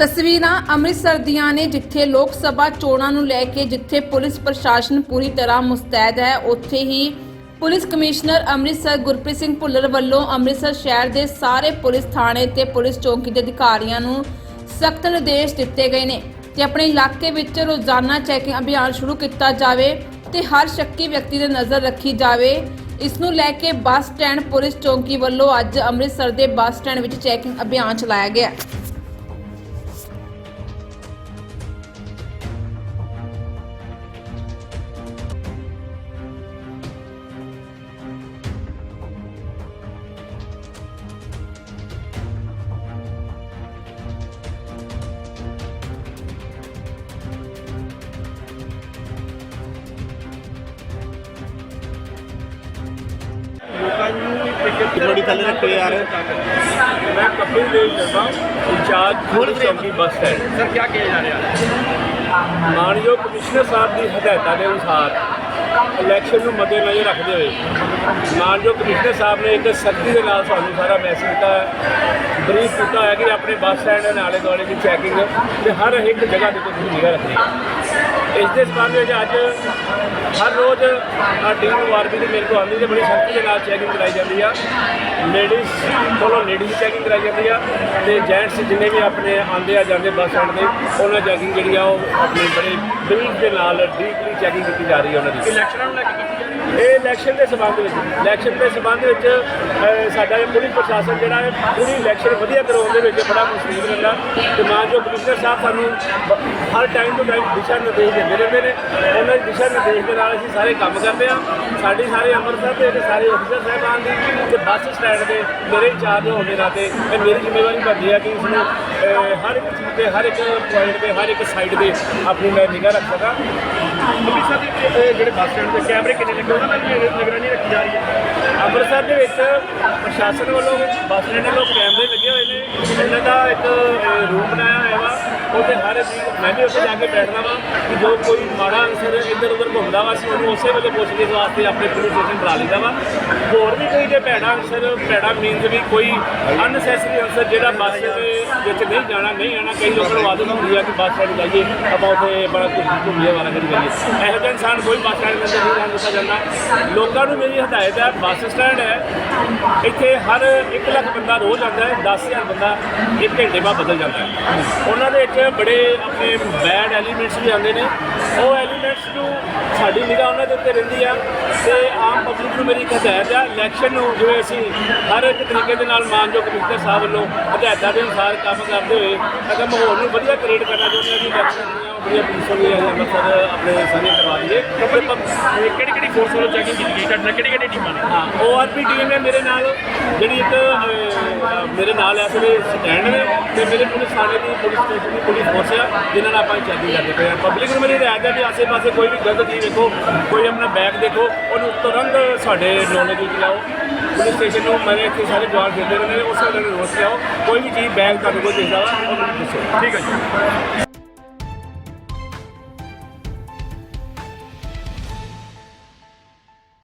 ਤਸਵੀਰਾਂ ਅੰਮ੍ਰਿਤਸਰ ਦੀਆਂ ਨੇ, ਜਿੱਥੇ ਲੋਕ ਸਭਾ ਚੋਣਾਂ ਨੂੰ ਲੈ ਕੇ, ਜਿੱਥੇ ਪੁਲਿਸ ਪ੍ਰਸ਼ਾਸਨ ਪੂਰੀ ਤਰ੍ਹਾਂ ਮੁਸਤੈਦ ਹੈ, ਉੱਥੇ ਹੀ ਪੁਲਿਸ ਕਮਿਸ਼ਨਰ ਅੰਮ੍ਰਿਤਸਰ ਗੁਰਪ੍ਰੀਤ ਸਿੰਘ ਭੁੱਲਰ ਵੱਲੋਂ ਅੰਮ੍ਰਿਤਸਰ ਸ਼ਹਿਰ ਦੇ ਸਾਰੇ ਪੁਲਿਸ ਥਾਣੇ ਤੇ ਪੁਲਿਸ ਚੌਕੀ ਦੇ ਅਧਿਕਾਰੀਆਂ ਨੂੰ ਸਖਤ ਨਿਰਦੇਸ਼ ਦਿੱਤੇ ਗਏ ਨੇ ਕਿ ਆਪਣੇ ਇਲਾਕੇ ਵਿੱਚ ਰੋਜ਼ਾਨਾ ਚੈਕਿੰਗ ਅਭਿਆਨ ਸ਼ੁਰੂ ਕੀਤਾ ਜਾਵੇ ਤੇ ਹਰ ਸ਼ੱਕੀ ਵਿਅਕਤੀ ਤੇ ਨਜ਼ਰ ਰੱਖੀ ਜਾਵੇ। ਇਸ ਨੂੰ ਲੈ ਕੇ ਬੱਸ ਸਟੈਂਡ ਪੁਲਿਸ ਚੌਕੀ ਵੱਲੋਂ ਅੱਜ ਅੰਮ੍ਰਿਤਸਰ ਦੇ ਬੱਸ ਸਟੈਂਡ ਵਿੱਚ ਚੈਕਿੰਗ ਅਭਿਆਨ ਚਲਾਇਆ ਗਿਆ। ਥੋੜੀ ਥੱਲੇ ਰੱਖੋ ਯਾਰ मैं कपिल देव शर्मा इंचार्ज पुलिस चौकी बस स्टैंड सर क्या किया जा रहा है ਮਾਨਯੋਗ ਕਮਿਸ਼ਨਰ ਸਾਹਿਬ ਦੀ ਹਦਾਇਤਾਂ ਦੇ ਅਨੁਸਾਰ ਇਲੈਕਸ਼ਨ ਨੂੰ ਮੱਦੇਨਜ਼ਰ ਰੱਖਦੇ ਹੋਏ ਮਾਨਯੋਗ ਕਮਿਸ਼ਨਰ ਸਾਹਿਬ ਨੇ ਇੱਕ ਸਖਤੀ ਦੇ ਨਾਲ ਸਾਨੂੰ ਸਾਰਾ ਮੈਸੇਜ ਦਿੱਤਾ ਬਰੀਫ ਕੀਤਾ ਹੈ ਕਿ ਆਪਣੇ ਬੱਸ ਸਟੈਂਡ ਦੇ ਨਾਲੇ ਦੁਆਲੇ ਦੀ ਚੈਕਿੰਗ ਤੇ ਹਰ ਇੱਕ ਜਗ੍ਹਾ ਤੇ ਤੁਸੀਂ ਨਿਗਾਹ ਰੱਖਣੀ ਹੈ। ਇਸ ਦੇ ਸੰਬੰਧ ਵਿੱਚ ਅੱਜ ਹਰ ਰੋਜ਼ ਆ ਟੀਮ ਵਾਰਬੀ ਦੀ ਮੇਰੇ ਕੋਲ ਆਉਂਦੀ ਤੇ ਬੜੀ ਸਖਤੀ ਦੇ ਨਾਲ ਚੈਕਿੰਗ ਕਰਾਈ ਜਾਂਦੀ ਆ। ਲੇਡੀਜ਼ ਕੋਲੋਂ ਲੇਡੀਜ਼ ਚੈਕਿੰਗ ਕਰਾਈ ਜਾਂਦੀ ਆ ਤੇ ਜੈਂਟਸ ਜਿੰਨੇ ਵੀ ਆਪਣੇ ਆਉਂਦੇ ਆ ਜਾਂਦੇ ਬੱਸ ਸਟੈਂਡ ਤੇ, ਉਹਨਾਂ ਚੈਕਿੰਗ ਜਿਹੜੀ ਆ ਉਹ ਆਪਣੀ ਬੜੇ ਬਰੀਫ ਦੇ ਨਾਲ ਡੀਪਲੀ ਚੈਕਿੰਗ ਕੀਤੀ ਜਾ ਰਹੀ ਹੈ ਉਹਨਾਂ ਦੀ। ਇਲੈਕਸ਼ਨਾਂ ਨੂੰ ਲੈ ਕੇ ਕੀਤੀ ਜਾ ਰਹੀ ਇਹ ਇਲੈਕਸ਼ਨ ਦੇ ਸੰਬੰਧ ਵਿੱਚ ਇਲੈਕਸ਼ਨ ਦੇ ਸੰਬੰਧ ਵਿੱਚ ਸਾਡਾ ਇਹ ਪੁਲਿਸ ਪ੍ਰਸ਼ਾਸਨ ਜਿਹੜਾ ਹੈ, ਪੂਰੀ ਇਲੈਕਸ਼ਨ ਵਧੀਆ ਕਰਵਾਉਣ ਦੇ ਵਿੱਚ ਬੜਾ ਮੁਸਤੈਦ ਰਹਿੰਦਾ। ਤੇ ਮਾਂ ਜੋ ਕਮਿਸ਼ਨਰ ਸਾਹਿਬ ਸਾਨੂੰ ਹਰ ਟਾਈਮ ਤੋਂ ਟਾਈਮ ਦਿਸ਼ਾ ਨਿਰਦੇਸ਼ ਦਿੰਦੇ ਰਹਿੰਦੇ ਨੇ। ਉਹਨਾਂ ਦੇ ਦਿਸ਼ਾ ਨਿਰਦੇਸ਼ ਦੇ ਨਾਲ ਅਸੀਂ ਸਾਰੇ ਕੰਮ ਕਰਦੇ ਆ ਸਾਡੀ ਸਾਰੇ ਅੰਮ੍ਰਿਤਸਰ ਦੇ ਤੇ ਸਾਰੇ ਅਫਸਰ ਸਾਹਿਬਾਨ ਦੀ ਤੇ ਬੱਸ ਸਟੈਂਡ ਦੇ ਮੇਰੇ ਇੰਚਾਰਜ ਹੋਣ ਦੇ ਨਾਤੇ ਇਹ ਮੇਰੀ ਜ਼ਿੰਮੇਵਾਰੀ ਬਣਦੀ ਹੈ ਕਿ ਇਸ ਨੂੰ ਹਰ ਇੱਕ ਚੀਜ਼ ਤੇ, ਹਰ ਇੱਕ ਪੁਆਇੰਟ ਤੇ, ਹਰ ਇੱਕ ਸਾਈਡ ਤੇ ਆਪਣੀ ਮੈਂ ਨਿਗਾਹ ਰੱਖ ਸਕਾਂ। ਅੰਮ੍ਰਿਤਸਰ ਦੇ ਜਿਹੜੇ ਬੱਸ ਸਟੈਂਡ ਤੇ ਕੈਮਰੇ ਕਿੰਨੇ ਲੱਗੇ, ਉਹਨਾਂ ਦੀ ਨਿਗਰਾਨੀ ਰੱਖੀ ਜਾ ਰਹੀ ਹੈ। ਅੰਮ੍ਰਿਤਸਰ ਦੇ ਵਿੱਚ ਪ੍ਰਸ਼ਾਸਨ ਵੱਲੋਂ ਬੱਸ ਸਟੈਂਡ ਵੱਲੋਂ ਕੈਮਰੇ ਲੱਗੇ ਹੋਏ ਨੇ। ਇਹਨਾਂ ਦਾ ਇੱਕ ਰੂਮ ਬਣਾਇਆ ਹੋਇਆ ਵਾ। ਉੱਥੇ ਹਰ ਇੱਕ ਮੈਂ ਵੀ ਉੱਥੇ ਜਾ ਕੇ ਬੈਠਦਾ ਵਾ ਕਿ ਜੋ ਕੋਈ ਮਾੜਾ ਅਨਸਰ ਇੱਧਰ ਉੱਧਰ ਘੁੰਮਦਾ ਵਾ, ਅਸੀਂ ਉਹਨੂੰ ਉਸੇ ਵੇਲੇ ਪੁੱਛ ਕੇ ਵਾਸਤੇ ਆਪਣੇ ਪੁਲਿਸ ਸਟੇਸ਼ਨ ਬੁਲਾ ਲਈਦਾ ਵਾ। ਹੋਰ ਵੀ ਕੋਈ ਜੇ ਭੈੜਾ ਅਨਸਰ, ਭੈੜਾ ਮੀਨਸ ਵੀ ਕੋਈ ਅਨਸੈਸਰੀ ਅਨਸਰ ਜਿਹੜਾ ਬੱਸ ਦੇ ਵਿੱਚ ਨਹੀਂ ਜਾਣਾ, ਨਹੀਂ ਆਣਾ, ਕਈ ਲੋਕਾਂ ਨੂੰ ਆਦਤ ਹੁੰਦੀ ਆ ਕਿ ਬੱਸ ਸਟੈਂਡ ਜਾਈਏ, ਆਪਾਂ ਉੱਥੇ ਬੜਾ ਕੁਝ ਘੁੰਮੀਏ ਵਾਲਾ ਕਰੀ ਕਰੀਏ ਇਹੋ ਜਿਹਾ ਇਨਸਾਨ ਕੋਈ ਬੱਸ ਸਟੈਂਡ ਦੇ ਅੰਦਰ ਨਹੀਂ ਰਹਿਣ ਦਿੱਤਾ ਜਾਂਦਾ। ਲੋਕਾਂ ਨੂੰ ਮੇਰੀ ਹਦਾਇਤ ਹੈ ਬੱਸ ਸਟੈਂਡ ਹੈ। ਇੱਥੇ ਹਰ 1 ਲੱਖ ਬੰਦਾ ਰੋਜ਼ ਆਉਂਦਾ ਹੈ 10000 ਬੰਦਾ ਇੱਕ ਘੰਟੇ ਬਾਅਦ ਬਦਲ ਜਾਂਦਾ ਹੈ। ਉਹਨਾਂ ਦੇ ਵਿੱਚ ਬੜੇ ਆਪਣੇ ਬੈਡ ਐਲੀਮੈਂਟਸ ਵੀ ਆਉਂਦੇ ਨੇ। ਉਹ ਐਲੀਮੈਂਟਸ ਨੂੰ ਸਾਡੀ ਨਿਗਾਹ ਉਹਨਾਂ ਦੇ ਉੱਤੇ ਰਹਿੰਦੀ ਆ। ਤੇ ਆਮ ਪਬਲਿਕ ਨੂੰ ਮੇਰੀ ਇੱਕ ਹਦਾਇਤ ਆ ਇਲੈਕਸ਼ਨ ਨੂੰ ਜਿਵੇਂ ਅਸੀਂ ਹਰ ਇੱਕ ਤਰੀਕੇ ਦੇ ਨਾਲ ਮਾਨਯੋਗ ਕਮਿਸ਼ਨਰ ਸਾਹਿਬ ਵੱਲੋਂ ਹਦਾਇਤਾਂ ਦੇ ਅਨੁਸਾਰ ਕੰਮ ਕਰਦੇ ਹੋਏ ਅਗਰ ਮਾਹੌਲ ਨੂੰ ਵਧੀਆ ਕ੍ਰੀਏਟ ਕਰਨਾ ਚਾਹੁੰਦੇ ਹਾਂ ਕਿ ਇਲੈਕਸ਼ਨ ਦੀਆਂ ਉਹ ਬੜੀਆਂ ਪੀਸਫੁਲ ਵੀ ਅੰਮ੍ਰਿਤਸਰ ਆਪਣੇ ਸਾਰੀਆਂ ਕਰਵਾ ਲਈਏ ਕਿਹੜੀ ਕਿਹੜੀ ਫੋਰਸ ਵੱਲੋਂ ਚੈਕਿੰਗ ਕੀਤੀ ਗਈ? ਕਿਹੜੀ ਕਿਹੜੀ ਟੀਮਾਂ ਨੇ ਹਾਂ ਓਆਰਪੀ ਟੀਮ ਨੇ ਮੇਰੇ ਨਾਲ ਜਿਹੜੀ ਇੱਕ ਮੇਰੇ ਨਾਲ ਇਸ ਵੇਲੇ ਸਟੈਂਡ ਨੇ ਤੇ ਮੇਰੇ ਪੁਲਿਸ ਥਾਣੇ ਦੀ ਪੁਲਿਸ ਸਟੇਸ਼ਨ ਦੀ ਪੁਲਿਸ ਫੋਰਸ ਆ ਜਿਨ੍ਹਾਂ ਨਾਲ ਆਪਾਂ ਚੈਕਿੰਗ ਕਰਦੇ ਪਏ ਆ। ਪਬਲਿਕ ਨੂੰ ਮੇਰੀ ਹਦਾਇਤ ਹੈ ਕਿ ਆਸੇ-ਪਾਸੇ ਕੋਈ ਵੀ ਗਲਤ ਚੀਜ਼ ਦੇਖੋ, ਕੋਈ ਆਪਣਾ ਬੈਗ ਦੇਖੋ, ਉਹਨੂੰ ਤੁਰੰਤ ਸਾਡੇ ਨੌਲੇਜ ਵਿੱਚ ਲਾਓ। ਪੁਲਿਸ ਸਟੇਸ਼ਨ ਨੂੰ ਮੇਰੇ ਇੱਥੇ ਸਾਰੇ ਜਵਾਨ ਦਿੰਦੇ ਰਹਿੰਦੇ ਨੇ, ਉਸ ਵੇਲੇ ਨੂੰ ਰੋਸ ਲਿਆਓ ਕੋਈ ਵੀ ਚੀਜ਼ ਬੈਗ ਤੁਹਾਨੂੰ ਕੋਈ ਦਿਖਦਾ ਵਾ, ਉਹਨੂੰ ਦੱਸੋ। ਠੀਕ ਹੈ ਜੀ।